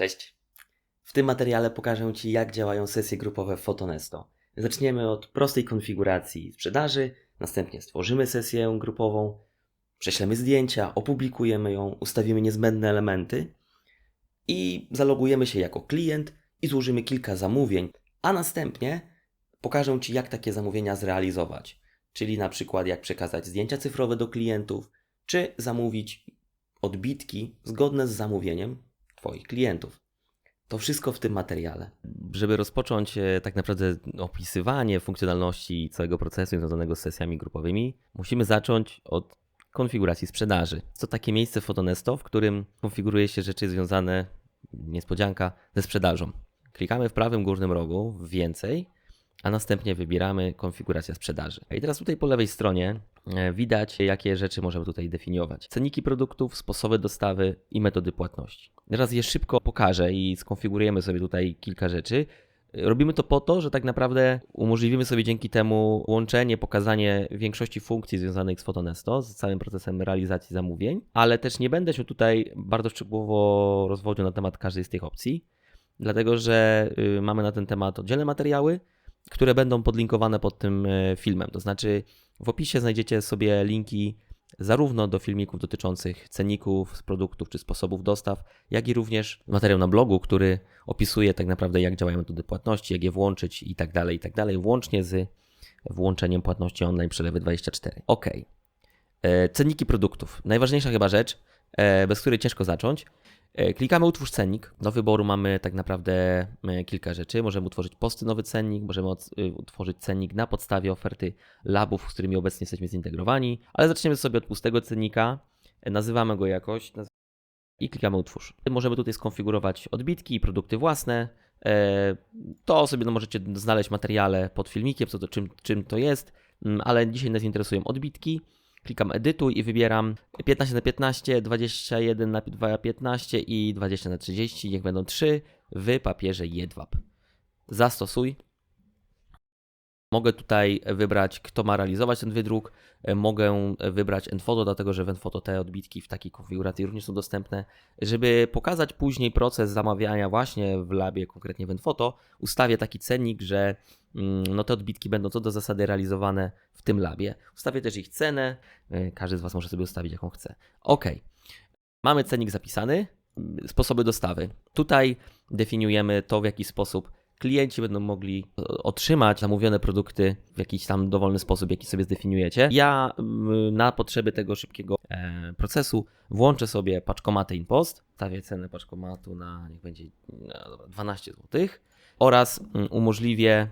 Cześć. W tym materiale pokażę Ci, jak działają sesje grupowe w Fotonesto. Zaczniemy od prostej konfiguracji sprzedaży, następnie stworzymy sesję grupową, prześlemy zdjęcia, opublikujemy ją, ustawimy niezbędne elementy i zalogujemy się jako klient i złożymy kilka zamówień, a następnie pokażę Ci, jak takie zamówienia zrealizować. Czyli na przykład, jak przekazać zdjęcia cyfrowe do klientów, czy zamówić odbitki zgodne z zamówieniem Twoich klientów. To wszystko w tym materiale. Żeby rozpocząć e, tak naprawdę opisywanie funkcjonalności całego procesu związanego z sesjami grupowymi, musimy zacząć od konfiguracji sprzedaży. To takie miejsce Fotonesto, w którym konfiguruje się rzeczy związane, niespodzianka, ze sprzedażą. Klikamy w prawym górnym rogu w więcej, a następnie wybieramy konfiguracja sprzedaży. I teraz tutaj po lewej stronie e, widać, jakie rzeczy możemy tutaj definiować. Cenniki produktów, sposoby dostawy i metody płatności. Teraz je szybko pokażę i skonfigurujemy sobie tutaj kilka rzeczy. Robimy to po to, że tak naprawdę umożliwimy sobie dzięki temu łączenie, pokazanie większości funkcji związanych z Fotonesto, z całym procesem realizacji zamówień, ale też nie będę się tutaj bardzo szczegółowo rozwodził na temat każdej z tych opcji, dlatego że y, mamy na ten temat oddzielne materiały, które będą podlinkowane pod tym y, filmem. To znaczy w opisie znajdziecie sobie linki zarówno do filmików dotyczących ceników produktów czy sposobów dostaw, jak i również materiał na blogu, który opisuje tak naprawdę jak działają metody płatności, jak je włączyć i tak dalej, i tak dalej, włącznie z włączeniem płatności online przelewy 24. Ok. E, cenniki produktów. Najważniejsza chyba rzecz, e, bez której ciężko zacząć, E, klikamy utwórz cennik. Do wyboru mamy tak naprawdę e, kilka rzeczy. Możemy utworzyć posty nowy cennik, możemy e, utworzyć cennik na podstawie oferty labów, z którymi obecnie jesteśmy zintegrowani, ale zaczniemy sobie od pustego cennika, nazywamy go jakoś i klikamy utwórz. Możemy tutaj skonfigurować odbitki i produkty własne. To sobie no, możecie znaleźć materiale pod filmikiem, co to, czym, czym to jest, mm, ale dzisiaj nas interesują odbitki. Klikam edytuj i wybieram 15 na 15, 21 na 15 i 20 na 30. Niech będą 3 w papierze jedwab. Zastosuj. Mogę tutaj wybrać, kto ma realizować ten wydruk. Mogę wybrać Enfoto, dlatego że w Enfoto te odbitki w takiej konfiguracji również są dostępne. Żeby pokazać później proces zamawiania właśnie w labie, konkretnie w Enfoto, ustawię taki cennik, że mm, no te odbitki będą co do zasady realizowane w tym labie. Ustawię też ich cenę. E, każdy z Was może sobie ustawić jaką chce. Ok. Mamy cennik zapisany. Sposoby dostawy. Tutaj definiujemy to, w jaki sposób klienci będą mogli e, otrzymać zamówione produkty w jakiś tam dowolny sposób, jaki sobie zdefiniujecie. Ja na potrzeby tego szybkiego e, procesu włączę sobie paczkomatę InPost, stawię cenę paczkomatu na niech będzie no dobra, 12 zł oraz umożliwię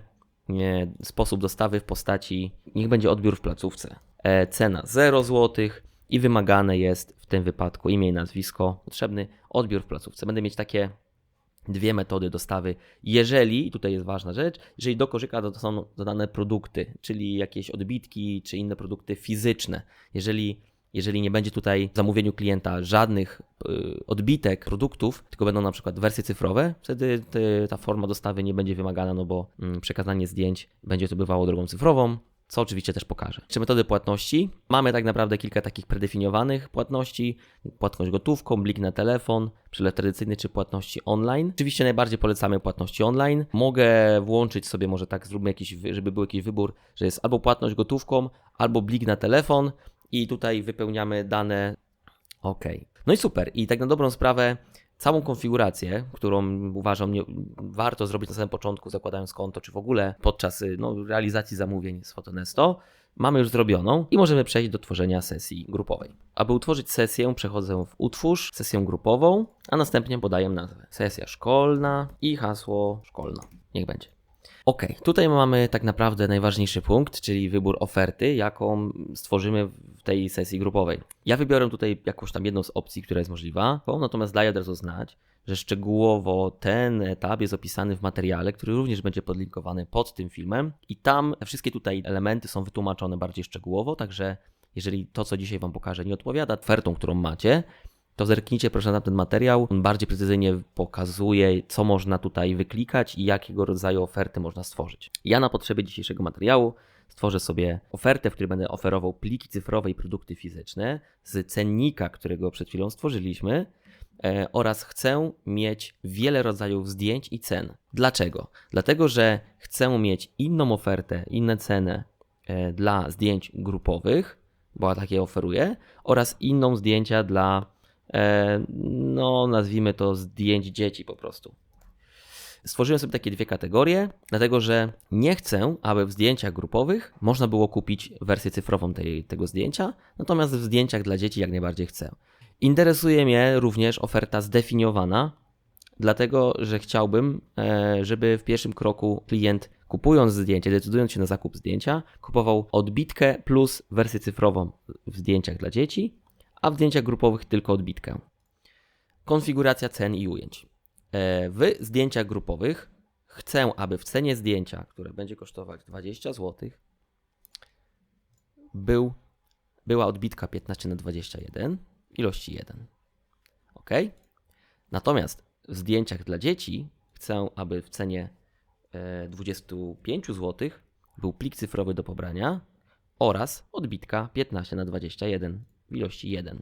sposób dostawy w postaci niech będzie odbiór w placówce. E, cena 0 zł i wymagane jest w tym wypadku imię i nazwisko potrzebny odbiór w placówce. Będę mieć takie dwie metody dostawy. Jeżeli, tutaj jest ważna rzecz, jeżeli do koszyka są dodane produkty, czyli jakieś odbitki czy inne produkty fizyczne, jeżeli jeżeli nie będzie tutaj w zamówieniu klienta żadnych y, odbitek produktów, tylko będą na przykład wersje cyfrowe, wtedy ta forma dostawy nie będzie wymagana, no bo mm, przekazanie zdjęć będzie to bywało drogą cyfrową, co oczywiście też pokażę. Czy metody płatności? Mamy tak naprawdę kilka takich predefiniowanych płatności. Płatność gotówką, blik na telefon, przelew tradycyjny czy płatności online. Oczywiście najbardziej polecamy płatności online. Mogę włączyć sobie, może tak zróbmy jakiś, żeby był jakiś wybór, że jest albo płatność gotówką, albo blik na telefon i tutaj wypełniamy dane OK. No i super. I tak na dobrą sprawę całą konfigurację, którą uważam nie, warto zrobić na samym początku, zakładając konto, czy w ogóle podczas no, realizacji zamówień z Fotonesto, mamy już zrobioną i możemy przejść do tworzenia sesji grupowej. Aby utworzyć sesję, przechodzę w utwórz sesję grupową, a następnie podaję nazwę. Sesja szkolna i hasło szkolna. Niech będzie. Ok, tutaj mamy tak naprawdę najważniejszy punkt, czyli wybór oferty, jaką stworzymy w tej sesji grupowej. Ja wybiorę tutaj jakąś tam jedną z opcji, która jest możliwa, natomiast daję od razu znać, że szczegółowo ten etap jest opisany w materiale, który również będzie podlinkowany pod tym filmem i tam wszystkie tutaj elementy są wytłumaczone bardziej szczegółowo, także jeżeli to, co dzisiaj Wam pokażę, nie odpowiada ofertą, którą macie, to zerknijcie proszę na ten materiał. On bardziej precyzyjnie pokazuje, co można tutaj wyklikać i jakiego rodzaju oferty można stworzyć. Ja na potrzeby dzisiejszego materiału stworzę sobie ofertę, w której będę oferował pliki cyfrowe i produkty fizyczne z cennika, którego przed chwilą stworzyliśmy. e, oraz chcę mieć wiele rodzajów zdjęć i cen. Dlaczego? Dlatego, że chcę mieć inną ofertę, inne ceny e, dla zdjęć grupowych, bo takie oferuję, oraz inną zdjęcia dla, no nazwijmy to zdjęć dzieci po prostu. Stworzyłem sobie takie dwie kategorie, dlatego że nie chcę, aby w zdjęciach grupowych można było kupić wersję cyfrową tej, tego zdjęcia, natomiast w zdjęciach dla dzieci jak najbardziej chcę. Interesuje mnie również oferta zdefiniowana, dlatego że chciałbym, e, żeby w pierwszym kroku klient kupując zdjęcie, decydując się na zakup zdjęcia, kupował odbitkę plus wersję cyfrową w zdjęciach dla dzieci, a w zdjęciach grupowych tylko odbitkę. Konfiguracja cen i ujęć. E, W zdjęciach grupowych chcę, aby w cenie zdjęcia, które będzie kosztować 20 zł, był, była odbitka 15 na 21 ilości 1. OK? Natomiast w zdjęciach dla dzieci chcę, aby w cenie e, 25 zł był plik cyfrowy do pobrania oraz odbitka 15 na 21 w ilości 1.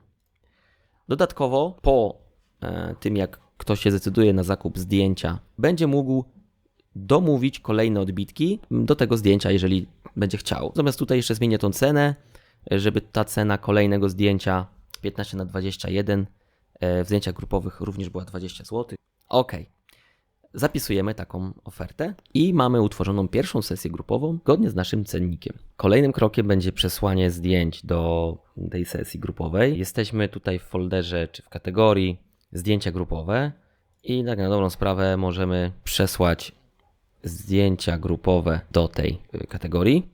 Dodatkowo po e, tym, jak ktoś się zdecyduje na zakup zdjęcia, będzie mógł domówić kolejne odbitki do tego zdjęcia, jeżeli będzie chciał. Natomiast tutaj jeszcze zmienię tą cenę, żeby ta cena kolejnego zdjęcia 15 na 21 e, w zdjęciach grupowych również była 20 zł. Ok. Zapisujemy taką ofertę i mamy utworzoną pierwszą sesję grupową zgodnie z naszym cennikiem. Kolejnym krokiem będzie przesłanie zdjęć do tej sesji grupowej. Jesteśmy tutaj w folderze czy w kategorii zdjęcia grupowe i tak na dobrą sprawę możemy przesłać zdjęcia grupowe do tej y, kategorii.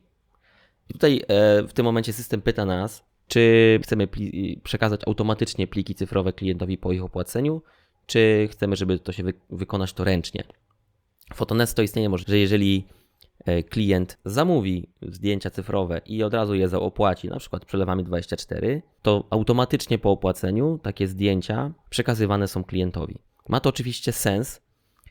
I tutaj e, w tym momencie system pyta nas, czy chcemy przekazać automatycznie pliki cyfrowe klientowi po ich opłaceniu, czy chcemy, żeby to się wy- wykonać to ręcznie. Fotonesto istnieje może, że jeżeli e, klient zamówi zdjęcia cyfrowe i od razu je zaopłaci, na przykład przelewami 24, to automatycznie po opłaceniu takie zdjęcia przekazywane są klientowi. Ma to oczywiście sens,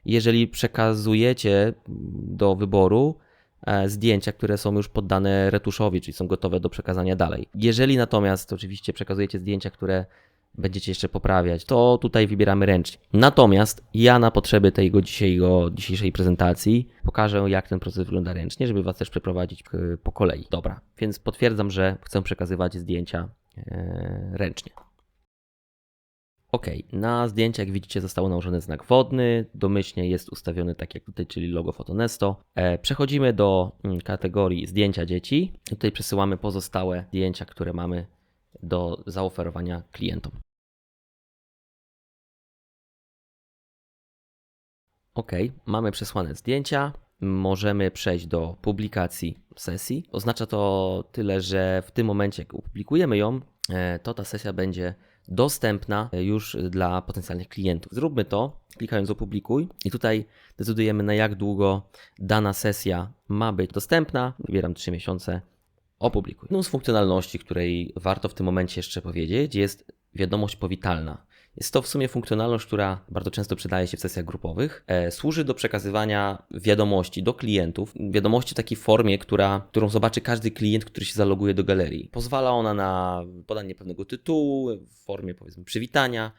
jeżeli przekazujecie do wyboru e, zdjęcia, które są już poddane retuszowi, czyli są gotowe do przekazania dalej. Jeżeli natomiast oczywiście przekazujecie zdjęcia, które będziecie jeszcze poprawiać, to tutaj wybieramy ręcznie. Natomiast ja na potrzeby tego dzisiejszego, dzisiejszej prezentacji pokażę, jak ten proces wygląda ręcznie, żeby Was też przeprowadzić po kolei. Dobra, więc potwierdzam, że chcę przekazywać zdjęcia e, ręcznie. Ok, na zdjęciach jak widzicie został nałożony znak wodny, domyślnie jest ustawiony tak jak tutaj, czyli logo Fotonesto. E, przechodzimy do mm, kategorii zdjęcia dzieci. Tutaj przesyłamy pozostałe zdjęcia, które mamy do zaoferowania klientom. Ok, mamy przesłane zdjęcia. Możemy przejść do publikacji sesji. Oznacza to tyle, że w tym momencie, jak opublikujemy ją, e, to ta sesja będzie dostępna już dla potencjalnych klientów. Zróbmy to, klikając opublikuj i tutaj decydujemy na jak długo dana sesja ma być dostępna. Wybieram 3 miesiące, opublikuj. Jedną z funkcjonalności, której warto w tym momencie jeszcze powiedzieć, jest wiadomość powitalna. Jest to w sumie funkcjonalność, która bardzo często przydaje się w sesjach grupowych. E, służy do przekazywania wiadomości do klientów, wiadomości w takiej formie, która, którą zobaczy każdy klient, który się zaloguje do galerii. Pozwala ona na podanie pewnego tytułu w formie powiedzmy przywitania,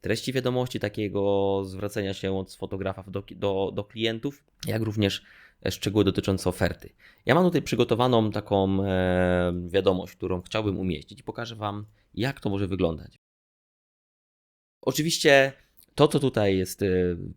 treści wiadomości, takiego zwracania się od fotografów do, do, do klientów, jak również szczegóły dotyczące oferty. Ja mam tutaj przygotowaną taką e, wiadomość, którą chciałbym umieścić i pokażę Wam, jak to może wyglądać. Oczywiście to, co tutaj jest e,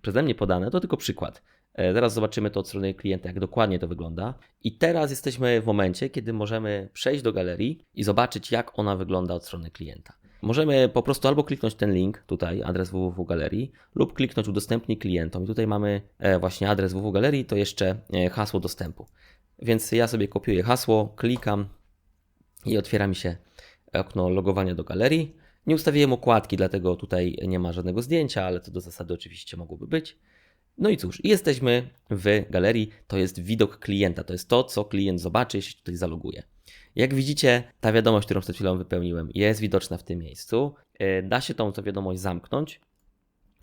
przeze mnie podane, to tylko przykład. E, Zaraz zobaczymy to od strony klienta, jak dokładnie to wygląda. I teraz jesteśmy w momencie, kiedy możemy przejść do galerii i zobaczyć, jak ona wygląda od strony klienta. Możemy po prostu albo kliknąć ten link tutaj, adres www galerii, lub kliknąć udostępnij klientom. I tutaj mamy e, właśnie adres www galerii, to jeszcze e, hasło dostępu. Więc ja sobie kopiuję hasło, klikam i otwiera mi się okno logowania do galerii. Nie ustawiłem okładki, dlatego tutaj nie ma żadnego zdjęcia, ale to do zasady oczywiście mogłoby być. No i cóż, jesteśmy w galerii. To jest widok klienta, to jest to, co klient zobaczy, jeśli tutaj zaloguje. Jak widzicie, ta wiadomość, którą przed chwilą wypełniłem, jest widoczna w tym miejscu. E, Da się tą, tą wiadomość zamknąć.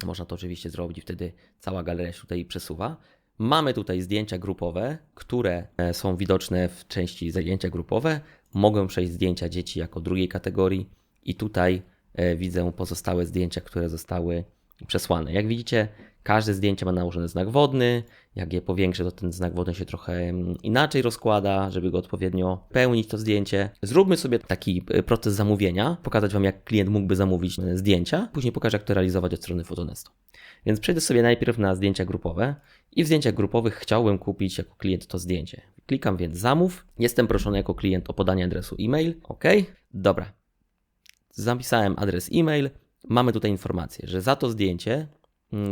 Można to oczywiście zrobić, wtedy cała galeria się tutaj przesuwa. Mamy tutaj zdjęcia grupowe, które e, są widoczne w części zdjęcia grupowe. Mogą przejść zdjęcia dzieci jako drugiej kategorii i tutaj e, widzę pozostałe zdjęcia, które zostały przesłane. Jak widzicie, każde zdjęcie ma nałożony znak wodny. Jak je powiększę, to ten znak wodny się trochę mm, inaczej rozkłada, żeby go odpowiednio pełnić to zdjęcie. Zróbmy sobie taki e, proces zamówienia, pokazać Wam, jak klient mógłby zamówić e, zdjęcia. Później pokażę, jak to realizować od strony Fotonesto. Więc przejdę sobie najpierw na zdjęcia grupowe i w zdjęciach grupowych chciałbym kupić jako klient to zdjęcie. Klikam więc zamów. Jestem proszony jako klient o podanie adresu e-mail. OK. Dobra. Zapisałem adres e-mail. Mamy tutaj informację, że za to zdjęcie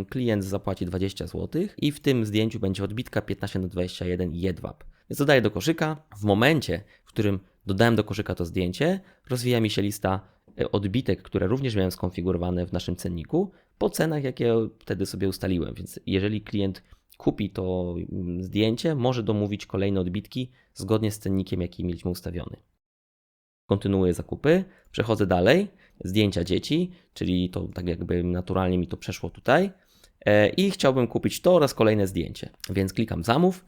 klient zapłaci 20 zł i w tym zdjęciu będzie odbitka 15 na 21 i jedwab. Więc dodaję do koszyka. W momencie, w którym dodałem do koszyka to zdjęcie, rozwija mi się lista e, odbitek, które również miałem skonfigurowane w naszym cenniku po cenach, jakie wtedy sobie ustaliłem. Więc jeżeli klient kupi to mm, zdjęcie, może domówić kolejne odbitki zgodnie z cennikiem, jaki mieliśmy ustawiony. Kontynuuję zakupy, przechodzę dalej, zdjęcia dzieci, czyli to tak jakby naturalnie mi to przeszło tutaj e, i chciałbym kupić to oraz kolejne zdjęcie. Więc klikam zamów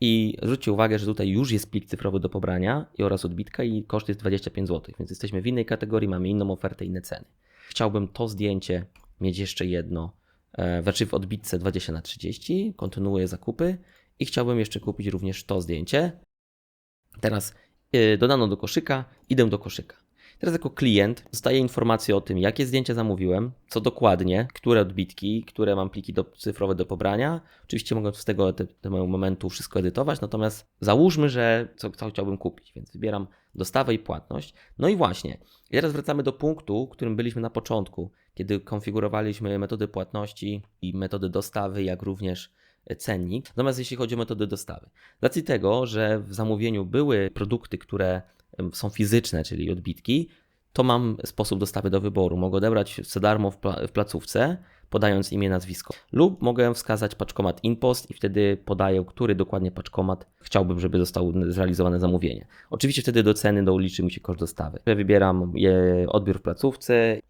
i zwróćcie uwagę, że tutaj już jest plik cyfrowy do pobrania i oraz odbitka i koszt jest 25 zł, więc jesteśmy w innej kategorii, mamy inną ofertę, inne ceny. Chciałbym to zdjęcie mieć jeszcze jedno, e, znaczy w odbitce 20 na 30, kontynuuję zakupy i chciałbym jeszcze kupić również to zdjęcie. Teraz dodano do koszyka, idę do koszyka. Teraz jako klient dostaję informację o tym, jakie zdjęcia zamówiłem, co dokładnie, które odbitki, które mam pliki do, cyfrowe do pobrania. Oczywiście mogę z tego, te, tego momentu wszystko edytować, natomiast załóżmy, że co, co chciałbym kupić, więc wybieram dostawę i płatność. No i właśnie, teraz wracamy do punktu, którym byliśmy na początku, kiedy konfigurowaliśmy metody płatności i metody dostawy, jak również cennik. Natomiast jeśli chodzi o metody dostawy, z racji tego, że w zamówieniu były produkty, które są fizyczne, czyli odbitki, to mam sposób dostawy do wyboru. Mogę odebrać za darmo w, pla- w placówce, podając imię, nazwisko. Lub mogę wskazać paczkomat InPost i wtedy podaję, który dokładnie paczkomat chciałbym, żeby zostało zrealizowane zamówienie. Oczywiście wtedy do ceny doliczy mi się koszt dostawy. Wybieram odbiór w placówce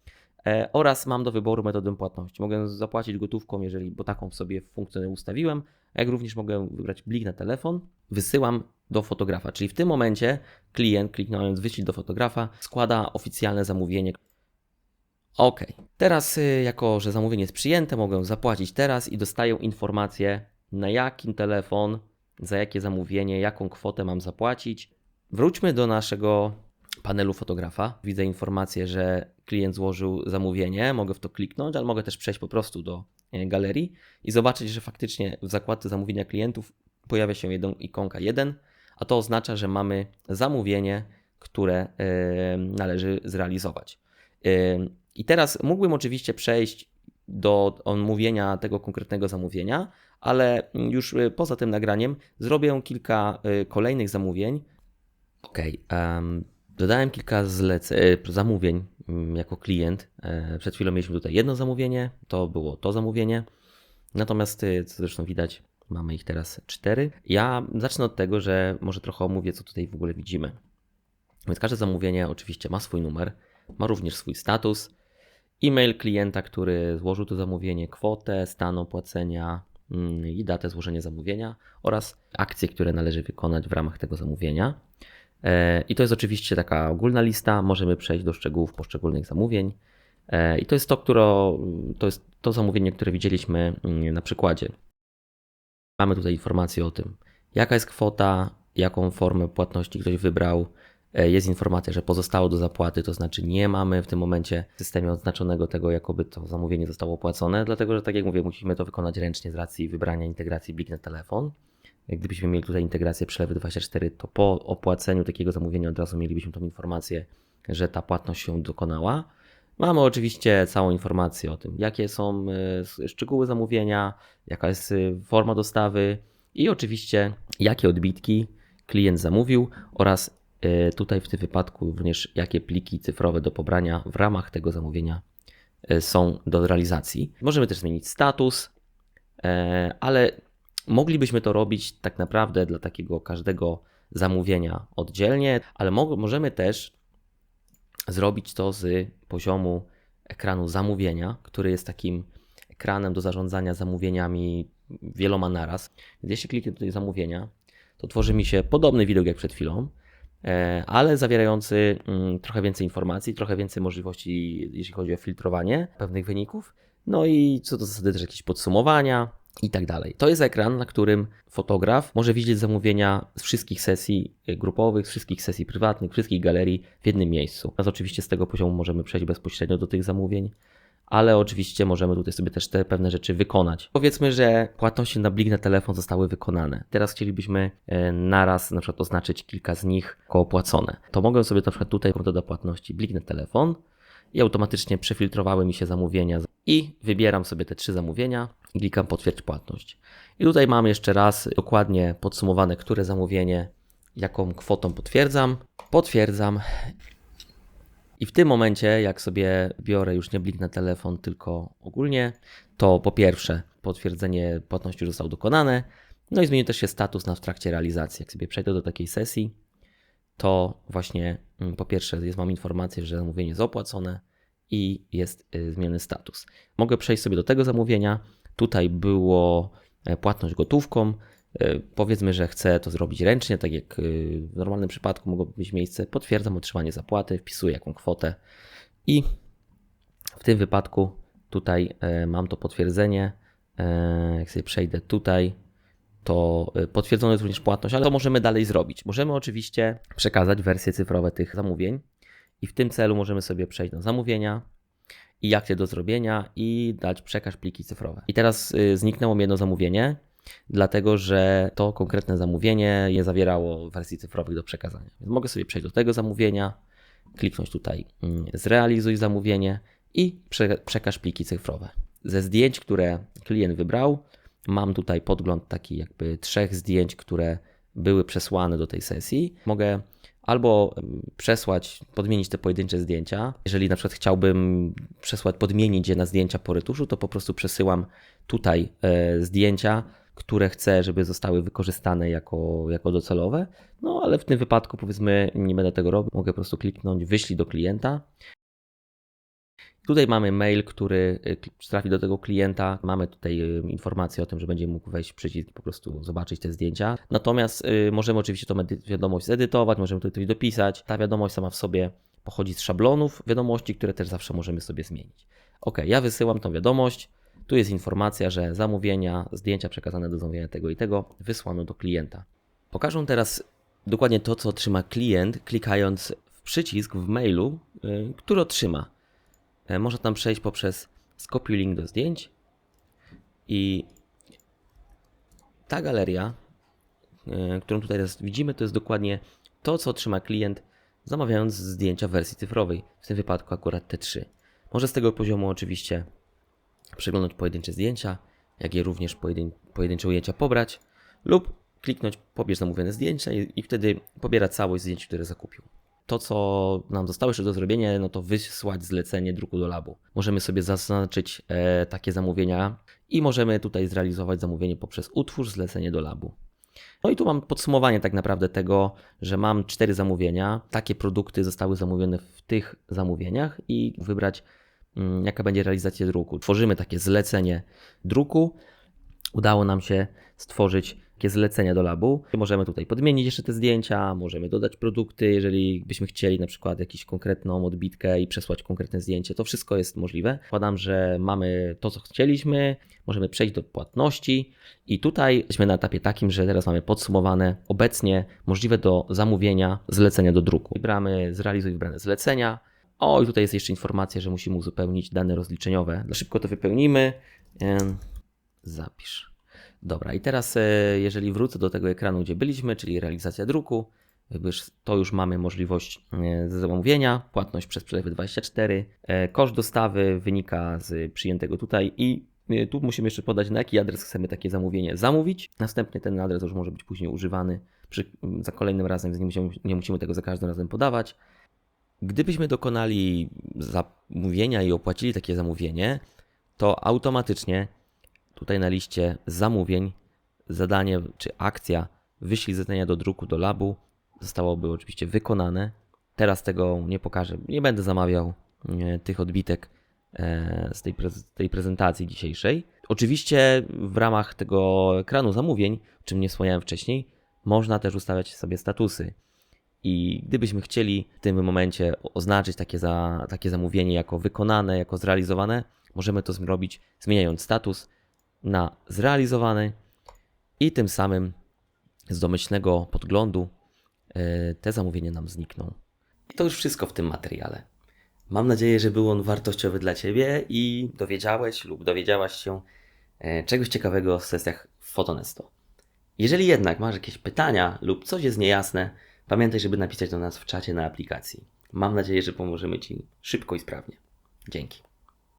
oraz mam do wyboru metodę płatności. Mogę zapłacić gotówką, jeżeli, bo taką sobie funkcję ustawiłem, jak również mogę wybrać blik na telefon, wysyłam do fotografa. Czyli w tym momencie klient, kliknąc wyślij do fotografa, składa oficjalne zamówienie. Ok, teraz y, jako, że zamówienie jest przyjęte, mogę zapłacić teraz i dostaję informację, na jakim telefon, za jakie zamówienie, jaką kwotę mam zapłacić. Wróćmy do naszego panelu fotografa. Widzę informację, że klient złożył zamówienie, mogę w to kliknąć, ale mogę też przejść po prostu do e, galerii i zobaczyć, że faktycznie w zakładce zamówienia klientów pojawia się jeden, ikonka 1, a to oznacza, że mamy zamówienie, które e, należy zrealizować. E, I teraz mógłbym oczywiście przejść do omówienia tego konkretnego zamówienia, ale już poza tym nagraniem zrobię kilka kolejnych zamówień. Ok, em, dodałem kilka zlece- e, zamówień mm, jako klient. E, Przed chwilą mieliśmy tutaj jedno zamówienie, to było to zamówienie. Natomiast, e, co zresztą widać, mamy ich teraz cztery. Ja zacznę od tego, że może trochę omówię, co tutaj w ogóle widzimy. Więc każde zamówienie oczywiście ma swój numer, ma również swój status, e-mail klienta, który złożył to zamówienie, kwotę, stan opłacenia mm, i datę złożenia zamówienia oraz akcje, które należy wykonać w ramach tego zamówienia. E, I to jest oczywiście taka ogólna lista, możemy przejść do szczegółów poszczególnych zamówień. E, I to jest to, które, to jest to zamówienie, które widzieliśmy mm, na przykładzie. Mamy tutaj informację o tym, jaka jest kwota, jaką formę płatności ktoś wybrał. E, Jest informacja, że pozostało do zapłaty, to znaczy nie mamy w tym momencie w systemie oznaczonego tego, jakoby to zamówienie zostało opłacone, dlatego że tak jak mówię, musimy to wykonać ręcznie z racji wybrania integracji blik na telefon. Gdybyśmy mieli tutaj integrację przelewy 24, to po opłaceniu takiego zamówienia od razu mielibyśmy tą informację, że ta płatność się dokonała. Mamy oczywiście całą informację o tym, jakie są e, szczegóły zamówienia, jaka jest e, forma dostawy i oczywiście jakie odbitki klient zamówił oraz e, tutaj w tym wypadku również jakie pliki cyfrowe do pobrania w ramach tego zamówienia są do realizacji. Możemy też zmienić status, ale moglibyśmy to robić tak naprawdę dla takiego każdego zamówienia oddzielnie, ale mo- możemy też zrobić to z poziomu ekranu zamówienia, który jest takim ekranem do zarządzania zamówieniami wieloma naraz. Więc jeśli kliknę tutaj zamówienia, to tworzy mi się podobny widok jak przed chwilą. e, ale zawierający mm, trochę więcej informacji, trochę więcej możliwości, jeśli chodzi o filtrowanie pewnych wyników. No i co do zasady też jakieś podsumowania i tak dalej. To jest ekran, na którym fotograf może widzieć zamówienia z wszystkich sesji grupowych, z wszystkich sesji prywatnych, wszystkich galerii w jednym miejscu. Teraz oczywiście z tego poziomu możemy przejść bezpośrednio do tych zamówień, ale oczywiście możemy tutaj sobie też te pewne rzeczy wykonać. Powiedzmy, że płatności na blik na telefon zostały wykonane. Teraz chcielibyśmy e, naraz na przykład oznaczyć kilka z nich jako opłacone. To mogę sobie na przykład tutaj do płatności blik na telefon i automatycznie przefiltrowały mi się zamówienia i wybieram sobie te trzy zamówienia i klikam potwierdź płatność. I tutaj mam jeszcze raz dokładnie podsumowane, które zamówienie, jaką kwotą potwierdzam. Potwierdzam. I w tym momencie, jak sobie biorę już nie blik na telefon, tylko ogólnie, to po pierwsze potwierdzenie płatności już zostało dokonane, no i zmienił też się status na w trakcie realizacji. Jak sobie przejdę do takiej sesji, to właśnie mm, po pierwsze jest, mam informację, że zamówienie jest opłacone i jest y, zmieniony status. Mogę przejść sobie do tego zamówienia. Tutaj było e, płatność gotówką. E, Powiedzmy, że chcę to zrobić ręcznie, tak jak y, w normalnym przypadku mogłoby być miejsce. Potwierdzam otrzymanie zapłaty, wpisuję jaką kwotę i w tym wypadku tutaj e, mam to potwierdzenie. Jak sobie przejdę tutaj, to e, potwierdzona jest również płatność, ale to możemy dalej zrobić. Możemy oczywiście przekazać wersje cyfrowe tych zamówień i w tym celu możemy sobie przejść do zamówienia i jak do zrobienia i dać przekaż pliki cyfrowe. I teraz y, zniknęło mi jedno zamówienie, dlatego że to konkretne zamówienie nie zawierało wersji cyfrowych do przekazania. Więc mogę sobie przejść do tego zamówienia, kliknąć tutaj mm, zrealizuj zamówienie i prze, przekaż pliki cyfrowe. Ze zdjęć, które klient wybrał, mam tutaj podgląd taki jakby trzech zdjęć, które były przesłane do tej sesji. Mogę albo przesłać, podmienić te pojedyncze zdjęcia. Jeżeli na przykład chciałbym przesłać, podmienić je na zdjęcia po retuszu, to po prostu przesyłam tutaj e, zdjęcia, które chcę, żeby zostały wykorzystane jako, jako docelowe. No ale w tym wypadku powiedzmy nie będę tego robił. Mogę po prostu kliknąć wyślij do klienta. Tutaj mamy mail, który y, trafi do tego klienta. Mamy tutaj informację o tym, że będzie mógł wejść w przycisk i po prostu zobaczyć te zdjęcia. Natomiast y, możemy oczywiście tą wiadomość zedytować, możemy tutaj coś dopisać. Ta wiadomość sama w sobie pochodzi z szablonów wiadomości, które też zawsze możemy sobie zmienić. Ok, ja wysyłam tą wiadomość. Tu jest informacja, że zamówienia, zdjęcia przekazane do zamówienia tego i tego wysłano do klienta. Pokażę teraz dokładnie to, co otrzyma klient, klikając w przycisk w mailu, y, który otrzyma. E, Można tam przejść poprzez skopiuj link do zdjęć i ta galeria, e, którą tutaj teraz widzimy, to jest dokładnie to, co otrzyma klient zamawiając zdjęcia w wersji cyfrowej, w tym wypadku akurat te trzy. Może z tego poziomu oczywiście przeglądać pojedyncze zdjęcia, jak i również pojedyn pojedyncze ujęcia pobrać lub kliknąć pobierz zamówione zdjęcia i, i wtedy pobiera całość zdjęć, które zakupił. To, co nam zostało jeszcze do zrobienia, no to wysłać zlecenie druku do labu. Możemy sobie zaznaczyć e, takie zamówienia i możemy tutaj zrealizować zamówienie poprzez utwórz zlecenie do labu. No i tu mam podsumowanie tak naprawdę tego, że mam cztery zamówienia. Takie produkty zostały zamówione w tych zamówieniach i wybrać, mm, jaka będzie realizacja druku. Tworzymy takie zlecenie druku. Udało nam się stworzyć takie zlecenia do labu. Możemy tutaj podmienić jeszcze te zdjęcia, możemy dodać produkty, jeżeli byśmy chcieli na przykład jakąś konkretną odbitkę i przesłać konkretne zdjęcie. To wszystko jest możliwe. Wkładam, że mamy to, co chcieliśmy, możemy przejść do płatności i tutaj jesteśmy na etapie takim, że teraz mamy podsumowane obecnie możliwe do zamówienia zlecenia do druku. Wybramy zrealizuj wybrane zlecenia. O, i tutaj jest jeszcze informacja, że musimy uzupełnić dane rozliczeniowe. Szybko to wypełnimy. Zapisz. Dobra, i teraz, e, jeżeli wrócę do tego ekranu, gdzie byliśmy, czyli realizacja druku, to już mamy możliwość e, zamówienia, płatność przez przelewy 24, e, koszt dostawy wynika z przyjętego tutaj i tu musimy jeszcze podać, na jaki adres chcemy takie zamówienie zamówić. Następnie ten adres już może być później używany przy, za kolejnym razem, więc nie musimy, nie musimy tego za każdym razem podawać. Gdybyśmy dokonali zamówienia i opłacili takie zamówienie, to automatycznie tutaj na liście zamówień zadanie czy akcja wyślij zlecenia do druku do labu zostałoby oczywiście wykonane. Teraz tego nie pokażę, nie będę zamawiał e, tych odbitek e, z tej, tej prezentacji dzisiejszej. Oczywiście w ramach tego ekranu zamówień, czym nie wspomniałem wcześniej, można też ustawiać sobie statusy. I gdybyśmy chcieli w tym momencie oznaczyć takie, za, takie zamówienie jako wykonane, jako zrealizowane, możemy to zrobić zmieniając status na zrealizowany i tym samym z domyślnego podglądu e, te zamówienia nam znikną. I to już wszystko w tym materiale. Mam nadzieję, że był on wartościowy dla Ciebie i dowiedziałeś lub dowiedziałaś się e, czegoś ciekawego w sesjach Fotonesto. Jeżeli jednak masz jakieś pytania lub coś jest niejasne, pamiętaj, żeby napisać do nas w czacie na aplikacji. Mam nadzieję, że pomożemy Ci szybko i sprawnie. Dzięki.